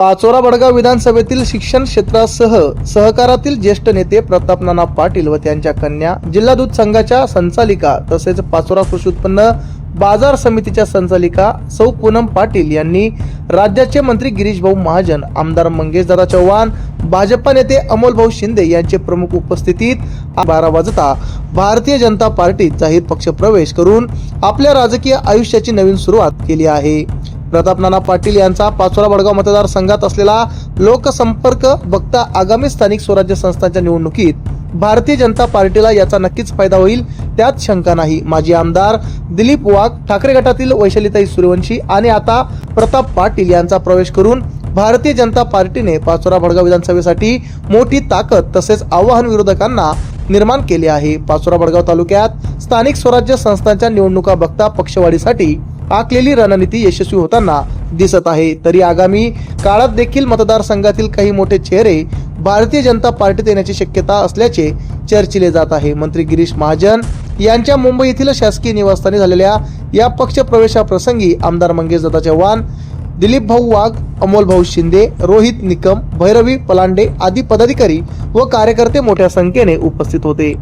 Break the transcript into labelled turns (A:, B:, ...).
A: पाचोरा बडगाव विधानसभेतील शिक्षण क्षेत्रासह सहकारातील ज्येष्ठ नेते प्रताप नाना पाटील व त्यांच्या कन्या जिल्हा दूध संघाच्या संचालिका तसेच पाचोरा कृषी उत्पन्न बाजार समितीच्या संचालिका सौ पूनम पाटील यांनी राज्याचे मंत्री गिरीश भाऊ महाजन आमदार मंगेश दादा चव्हाण भाजपा नेते अमोल भाऊ शिंदे यांचे प्रमुख उपस्थितीत बारा वाजता भारतीय जनता पार्टीत जाहीर पक्ष प्रवेश करून आपल्या राजकीय आयुष्याची नवीन सुरुवात केली आहे. प्रताप नाना पाटील यांचा पाचोरा बडगाव मतदारसंघात असलेला लोकसंपर्क बघता आगामी स्थानिक स्वराज्य संस्थांच्या निवडणुकीत भारतीय जनता पार्टीला याचा नक्कीच फायदा होईल त्यात शंका नाही. माजी आमदार दिलीप वाघ ठाकरे गटातील वैशालीताई सूर्यवंशी आणि आता प्रताप पाटील यांचा प्रवेश करून भारतीय जनता पार्टीने पाचोरा भडगाव विधानसभेसाठी मोठी ताकद तसेच आव्हान विरोधकांना निर्माण केले आहे. पाचोरा बडगाव तालुक्यात स्थानिक स्वराज्य संस्थांच्या निवडणुका बघता पक्षवाढीसाठी आखलेली रणनीती यशस्वी होताना दिसत आहे. तरी आगामी काळात देखील मतदारसंघातील काही मोठे चेहरे भारतीय जनता पार्टीत येण्याची शक्यता असल्याचे चर्चिले जात आहे. मंत्री गिरीश महाजन यांच्या मुंबई येथील शासकीय निवासस्थानी झालेल्या या पक्ष प्रवेशाप्रसंगी आमदार मंगेश दत्ता चव्हाण दिलीप भाऊ वाघ अमोल भाऊ शिंदे रोहित निकम भैरवी पलांडे आदी पदाधिकारी व कार्यकर्ते मोठ्या संख्येने उपस्थित होते.